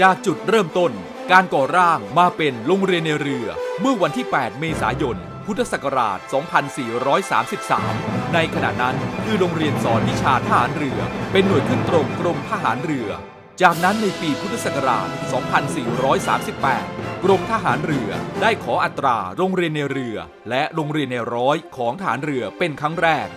จากจุดเริ่มต้นการก่อร่างมาเป็นโรงเรียนในเรือ เมื่อวันที่ 8 เมษายน พุทธศักราช 2433 ในขณะนั้นคือโรงเรียนสอนวิชาทหารเรือ เป็นหน่วยขึ้นตรงกรมทหารเรือ จากนั้นในปีพุทธศักราช 2438 กรมทหารเรือได้ขออัตราโรงเรียนในเรือ และโรงเรียนในร้อยของทหารเรือเป็นครั้งแรก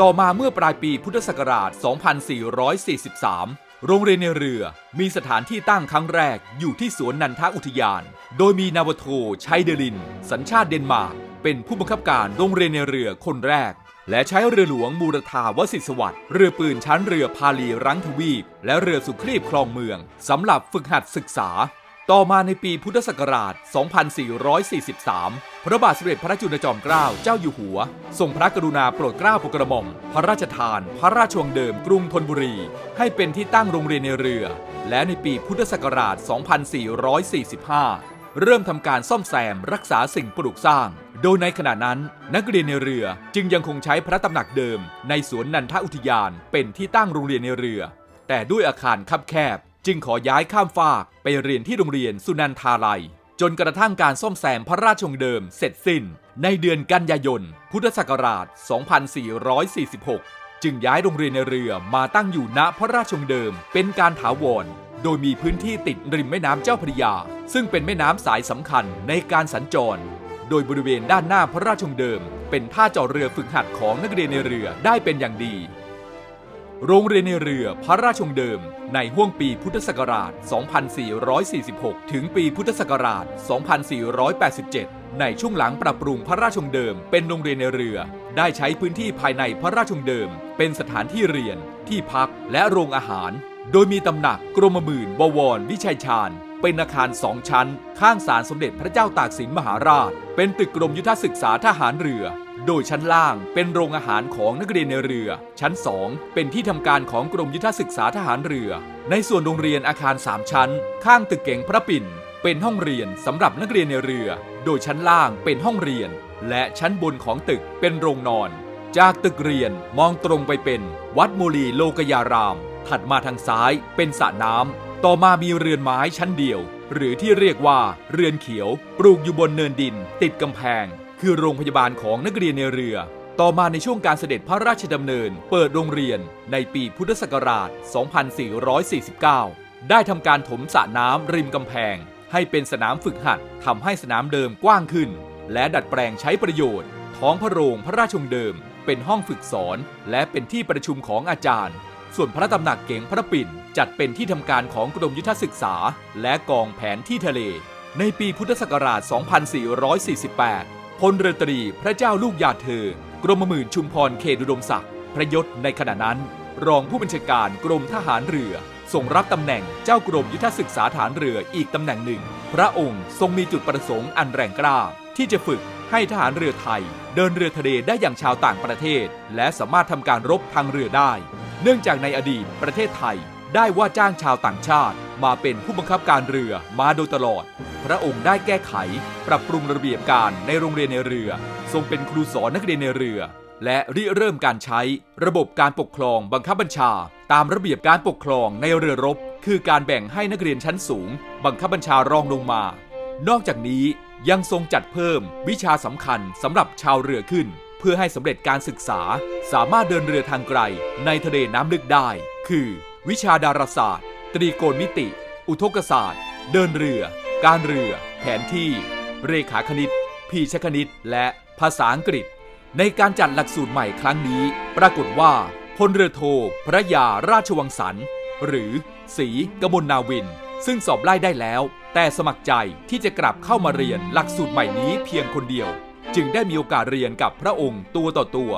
ต่อมาเมื่อปลายปีพุทธศักราช 2443 โรงเรียนในเรือมีสถานที่ตั้งครั้งแรกอยู่ที่สวนนันทอุทยาน โดยมีนาวโทชัยเดลิน สัญชาติเดนมาร์กเป็นผู้บังคับการโรงเรียนในเรือคนแรก และใช้เรือหลวงมูรธาวสิทธิสวัสดิ์เรือปืนชั้นเรือพาลีรังทวีป และเรือสุครีบคลองเมืองสำหรับฝึกหัดศึกษา ต่อมาในปีพุทธศักราช 2443 พระบาทสมเด็จพระจุลจอมเกล้าเจ้าอยู่หัว ทรงพระกรุณาโปรดเกล้าโปรดกระหม่อม พระราชทาน พระราชวังเดิมกรุงธนบุรี ให้เป็นที่ตั้งโรงเรียนในเรือ และในปีพุทธศักราช 2445 เริ่มทำการซ่อมแซมรักษาสิ่งปลูกสร้าง โดยในขณะนั้น นักเรียนในเรือจึงยังคงใช้พระตำหนักเดิม ในสวนนันทอุทยานเป็นที่ตั้งโรงเรียนในเรือ แต่ด้วยอาคารคับแคบ จึงขอย้ายข้ามฟากไปเรียนที่โรงเรียนสุนันทาลัย จนกระทั่งการซ่อมแซมพระราชวงเดิมเสร็จสิ้น ในเดือนกันยายน พุทธศักราช 2446 จึงย้ายโรงเรียนในเรือมาตั้งอยู่ณพระราชวงเดิม เป็นการถาวร โดยมีพื้นที่ติดริมแม่น้ำเจ้าพระยา ซึ่งเป็นแม่น้ำสายสำคัญในการสัญจร โดยบริเวณด้านหน้าพระราชวงเดิม เป็นท่าจอดเรือฝึกหัดของนักเรียนในเรือได้เป็นอย่างดี โรงเรียนในเรือพระราชงเดิม ในห้วงปีพุทธศักราช 2446 ถึงปีพุทธศักราช 2487 ในช่วงหลังปรับปรุงพระราชงเดิม เป็นโรงเรียนในเรือ ได้ใช้พื้นที่ภายในพระราชงเดิม เป็นสถานที่เรียน ที่พักและโรงอาหาร โดยมีตำหนักกรมหมื่นบวรวิชัยชาญ เป็นอาคารสองชั้น ข้างศาลสมเด็จพระเจ้าตากสินมหาราช เป็นตึกกรมยุทธศึกษาทหารเรือ โดยชั้นล่างเป็นโรงอาหารของนักเรียนในเรือ ชั้น 2 เป็นที่ทำการของกรมยุทธศึกษาทหารเรือ ในส่วนโรงเรียนอาคาร 3 ชั้น ข้างตึกเก๋งพระปิ่น เป็นห้องเรียนสำหรับนักเรียนในเรือ โดยชั้นล่างเป็นห้องเรียน และชั้นบนของตึกเป็นโรงนอน จากตึกเรียนมองตรงไปเป็น วัดโมลีโลกยาราม ถัดมาทางซ้ายเป็นสระน้ำ ต่อมามีเรือนไม้ชั้นเดียว หรือที่เรียกว่าเรือนเขียว ปลูกอยู่บนเนินดิน ติดกำแพง คือโรงพยาบาลของนักเรียนในเรือ ต่อมาในช่วงการเสด็จพระราชดำเนิน เปิดโรงเรียนในปีพุทธศักราช 2449 ได้ทำการถมสระน้ำริมกำแพง ให้เป็นสนามฝึกหัดทำให้สนามเดิมกว้างขึ้น และดัดแปลงใช้ประโยชน์ ท้องพระโรงพระราชวงเดิม เป็นห้องฝึกสอน และเป็นที่ประชุมของอาจารย์ ส่วนพระตำหนักเก๋งพระปิ่น จัดเป็นที่ทำการของกรมยุทธศึกษา และกองแผนที่ทะเล ในปีพุทธศักราช 2448 พลเรือตรีพระเจ้าลูกยาเธอ กรมหมื่นชุมพรเขตอุดมศักดิ์พระยศในขณะนั้น รองผู้บัญชาการกรมทหารเรือส่งรับตำแหน่งเจ้ากรมยุทธศึกษาฐานเรืออีกตำแหน่งหนึ่ง พระองค์ทรงมีจุดประสงค์อันแรงกล้าที่จะฝึก ให้ทหารเรือไทย เดินเรือทะเลได้อย่างชาวต่างประเทศ และสามารถทำการรบทางเรือได้ เนื่องจากในอดีตประเทศไทย ได้ว่าจ้างชาวต่างชาติ มาเป็นผู้บังคับการเรือมาโดยตลอด พระองค์ได้แก้ไข ปรับปรุงระเบียบการในโรงเรียนในเรือ ทรงเป็นครูสอนนักเรียนในเรือ และริเริ่มการใช้ ระบบการปกครองบังคับบัญชา ตามระเบียบการปกครองในเรือรบ คือการแบ่งให้นักเรียนชั้นสูง บังคับบัญชารองลงมา นอกจากนี้ยังทรงจัดเพิ่มวิชาสำคัญสำหรับชาวเรือขึ้น เพื่อให้สำเร็จการศึกษา สามารถเดินเรือทางไกล ในทะเลน้ำลึกได้ คือ วิชาดาราศาสตร์ ตรีโกณมิติ อุทกศาสตร์ เดินเรือ การเรือ แผนที่ เรขาคณิต พีชคณิต และภาษาอังกฤษ ในการจัดหลักสูตรใหม่ครั้งนี้ ปรากฏว่าพลเรือโทพระยาราชวังสันหรือศรีกมลนาวิน ซึ่งสอบไล่ได้แล้ว แต่สมัครใจที่จะกลับเข้ามาเรียนหลักสูตรใหม่นี้เพียงคนเดียว จึงได้มีโอกาสเรียนกับพระองค์ตัวต่อตัว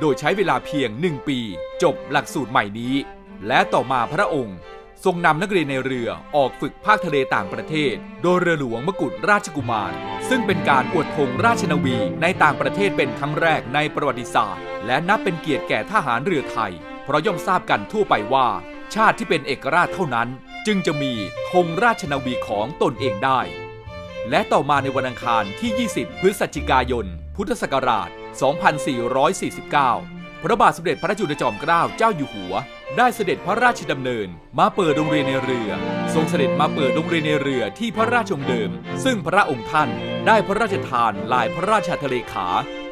โดยใช้เวลาเพียงหนึ่งปี จบหลักสูตรใหม่นี้ และต่อมาพระองค์ ทรงนำนักเรียนในเรือออกฝึกภาคทะเลต่างประเทศ โดยเรือหลวงมกุฎราชกุมาร ซึ่งเป็นการอวดธงราชนาวีในต่างประเทศเป็นครั้งแรกในประวัติศาสตร์ และนับเป็นเกียรติแก่ทหารเรือไทย เพราะย่อมทราบกันทั่วไปว่า ชาติที่เป็นเอกราชเท่านั้น จึงจะมีธงราชนาวีของตนเองได้ และต่อมาในวันอังคารที่ 20 พฤศจิกายน พุทธศักราช 2449 พระบาทสมเด็จพระจุลจอมเกล้าเจ้าอยู่หัว ได้เสด็จพระราชดำเนิน มาเปิดโรงเรียนในเรือ ทรงเสด็จมาเปิดโรงเรียนในเรือที่พระราชองค์เดิม ซึ่งพระองค์ท่านได้พระราชทานลายพระราชทะเลขา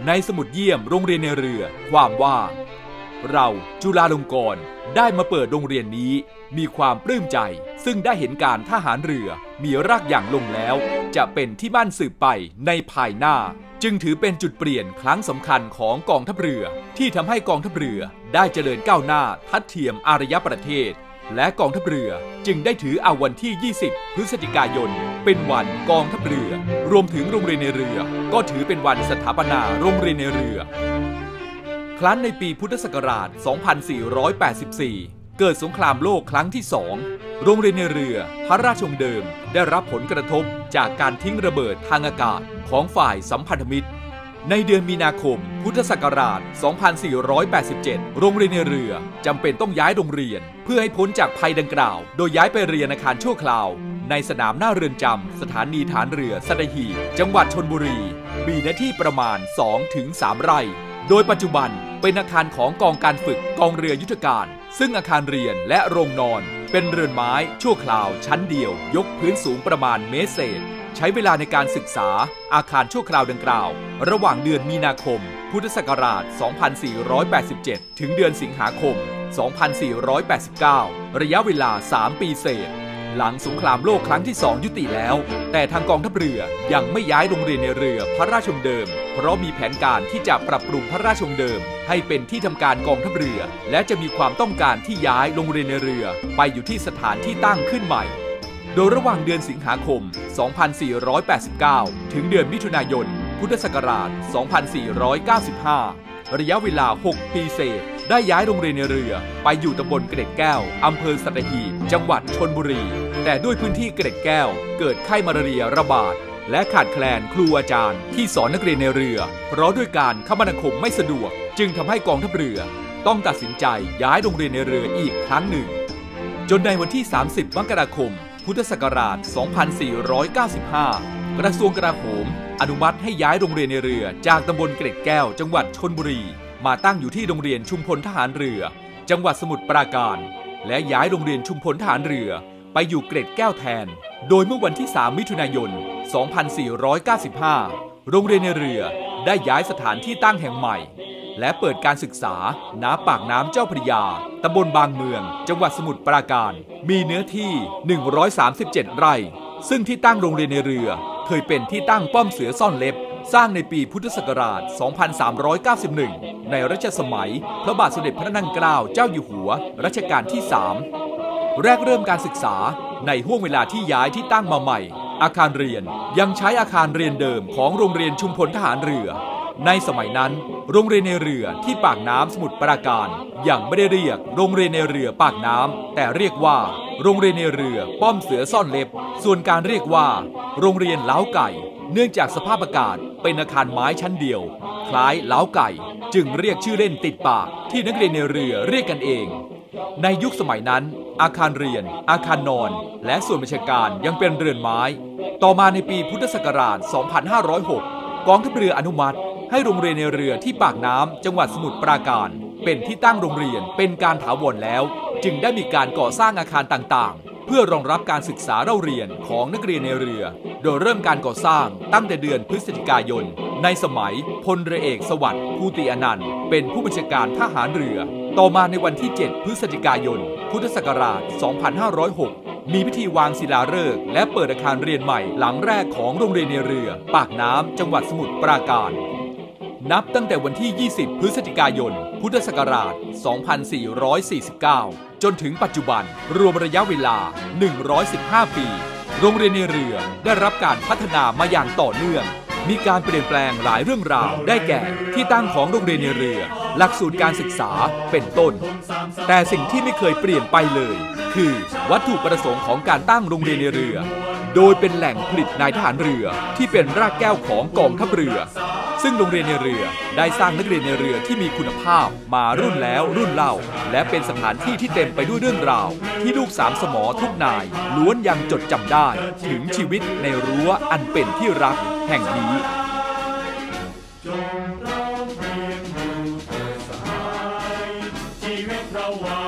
ในสมุดเยี่ยมโรงเรียนในเรือ ความว่า เราจุฬาลงกรณ์ได้มาเปิดโรงเรียนนี้ มีความปลื้มใจ ซึ่งได้เห็นการทหารเรือ มีรากอย่างลงแล้ว จะเป็นที่มั่นสืบไปในภายหน้า จึงถือเป็นจุดเปลี่ยนครั้งสำคัญของกองทัพเรือ ที่ทำให้กองทัพเรือได้เจริญก้าวหน้าทัดเทียมอารยประเทศ และกองทัพเรือจึงได้ถือเอาวันที่ 20 พฤศจิกายน เป็นวันกองทัพเรือ รวมถึงโรงเรียนในเรือ ก็ถือเป็นวันสถาปนาโรงเรียนในเรือครั้นในปีพุทธศักราช 2484 เกิดสงครามโลกครั้งที่สองโรงเรียนในเรือพระราชวงศ์เดิมได้รับผลกระทบจากการทิ้งระเบิดทางอากาศของฝ่ายสัมพันธมิตร ในเดือนมีนาคม พุทธศักราช 2487 โรงเรียนในเรือจำเป็นต้องย้ายโรงเรียน เพื่อให้พ้นจากภัยดังกล่าว โดยย้ายไปเรียนอาคารชั่วคราว ในสนามหน้าเรือนจำสถานีฐานเรือสัตหีบจังหวัดชนบุรี มีเนื้อที่ประมาณ 2-3 ไร่ โดยปัจจุบันเป็นอาคารของกองการฝึกกองเรือยุทธการ ซึ่งอาคารเรียนและโรงนอน เป็นเรือนไม้ชั่วคราวชั้นเดียว ยกพื้นสูงประมาณเมตรเศษ ใช้เวลาในการศึกษาอาคารชั่วคราวดังกล่าว ระหว่างเดือนมีนาคม พุทธศักราช 2487 ถึงเดือนสิงหาคม 2489 ระยะเวลา 3 ปีเศษ หลังสงครามโลกครั้งที่ 2 ยุติแล้ว แต่ทางกองทัพเรือยังไม่ย้ายโรงเรียนในเรือพระราชวงเดิม เพราะมีแผนการที่จะปรับปรุงพระราชวงเดิม ให้เป็นที่ทำการกองทัพเรือ และจะมีความต้องการที่ย้ายโรงเรียนในเรือ ไปอยู่ที่สถานที่ตั้งขึ้นใหม่ โดยระหว่างเดือนสิงหาคม 2489 ถึงเดือนมิถุนายน พุทธศักราช 2495 ระยะเวลา 6 ปีเศษ ได้ย้ายโรงเรียนในเรือ ไปอยู่ตำบลเกร็ดแก้ว อำเภอสัตหีบ จังหวัดชนบุรี แต่ด้วยพื้นที่เกร็ดแก้ว เกิดไข้มาลาเรียระบาด และขาดแคลนครูอาจารย์ที่สอนนักเรียนในเรือ เพราะด้วยการคมนาคมไม่สะดวก จึงทำให้กองทัพเรือ ต้องตัดสินใจย้ายโรงเรียนในเรืออีกครั้งหนึ่ง จนในวันที่ 30 มกราคม พุทธศักราช 2495 กระทรวงกลาโหม อนุมัติให้ย้ายโรงเรียนในเรือ จากตำบลเกร็ดแก้ว จังหวัดชนบุรี มาตั้งอยู่ที่โรงเรียนชุมพลทหารเรือ จังหวัดสมุทรปราการ และย้ายโรงเรียนชุมพลทหารเรือ ไปอยู่เกร็ดแก้วแทน โดยเมื่อวันที่ 3 มิถุนายน 2495 โรงเรียนในเรือได้ย้ายสถานที่ตั้งแห่งใหม่ และเปิดการศึกษาณปากน้ำเจ้าพระยา ตำบลบางเมือง จังหวัดสมุทรปราการ มีเนื้อที่ 137 ไร่ ซึ่งที่ตั้งโรงเรียนในเรือ เคยเป็นที่ตั้งป้อมเสือซ่อนเล็บ สร้างในปีพุทธศักราช 2391 ในรัชสมัย พระบาทสมเด็จพระนั่งเกล้าเจ้าอยู่หัว รัชกาลที่ 3 แรกเริ่มการศึกษาในห่วงเวลาที่ย้ายที่ตั้งมาใหม่ อาคารเรียนยังใช้อาคารเรียนเดิมของโรงเรียนชุมพลทหารเรือ ในสมัยนั้น โรงเรียนในเรือที่ปากน้ำสมุทรปราการยังไม่ได้เรียกโรงเรียนในเรือปากน้ำแต่เรียกว่า โรงเรียนในเรือป้อมเสือซ่อนเล็บ ส่วนการเรียกว่า โรงเรียนเล้าไก่ เนื่องจากสภาพอากาศเป็นอาคารไม้ชั้นเดียว คล้ายเล้าไก่ จึงเรียกชื่อเล่นติดปากที่นักเรียนในเรือเรียกกันเอง ในยุคสมัยนั้นอาคารเรียน อาคารนอน และส่วนราชการยังเป็นเรือนไม้ ต่อมาในปีพุทธศักราช 2506 กองทัพเรืออนุมัติ ให้โรงเรียนในเรือที่ปากน้ำจังหวัดสมุทรปราการ เป็นที่ตั้งโรงเรียนเป็นการถาวรแล้ว จึงได้มีการก่อสร้างอาคารต่างๆ เพื่อรองรับการศึกษาเล่าเรียนของนักเรียนในเรือ โดยเริ่มการก่อสร้างตั้งแต่เดือนพฤศจิกายน ในสมัยพลเรือเอกสวัสดิ์ภูติอนันต์ เป็นผู้บัญชาการทหารเรือ ต่อมาในวันที่ 7 พฤศจิกายน พุทธศักราช 2506 มีพิธีวางศิลาฤกษ์และเปิดอาคารเรียนใหม่หลังแรกของโรงเรียนในเรือ ปากน้ำจังหวัดสมุทรปราการ นับตั้งแต่วันที่ 20 พฤศจิกายน พุทธศักราช 2449 จนถึงปัจจุบันรวมระยะเวลา 115 ปี โรงเรียนในเรือได้รับการพัฒนามาอย่างต่อเนื่องมีการเปลี่ยนแปลงหลายเรื่องราวได้แก่ ที่ตั้งของโรงเรียนในเรือ หลักสูตรการศึกษาเป็นต้น แต่สิ่งที่ไม่เคยเปลี่ยนไปเลย คือวัตถุประสงค์ของการตั้งโรงเรียนในเรือ โดยเป็นแหล่งผลิตนายทหารเรือที่เป็นรากแก้วของกองทัพเรือ ซึ่งโรงเรียนในเรือได้สร้างนักเรียนในเรือที่มีคุณภาพมารุ่นแล้วรุ่นเล่า และเป็นสถานที่ที่เต็มไปด้วยเรื่องราว ที่ลูกสามสมอทุกนาย ล้วนยังจดจำได้ ถึงชีวิตในรั้วอันเป็นที่รักแห่งนี้ จงร้องเพลง วิ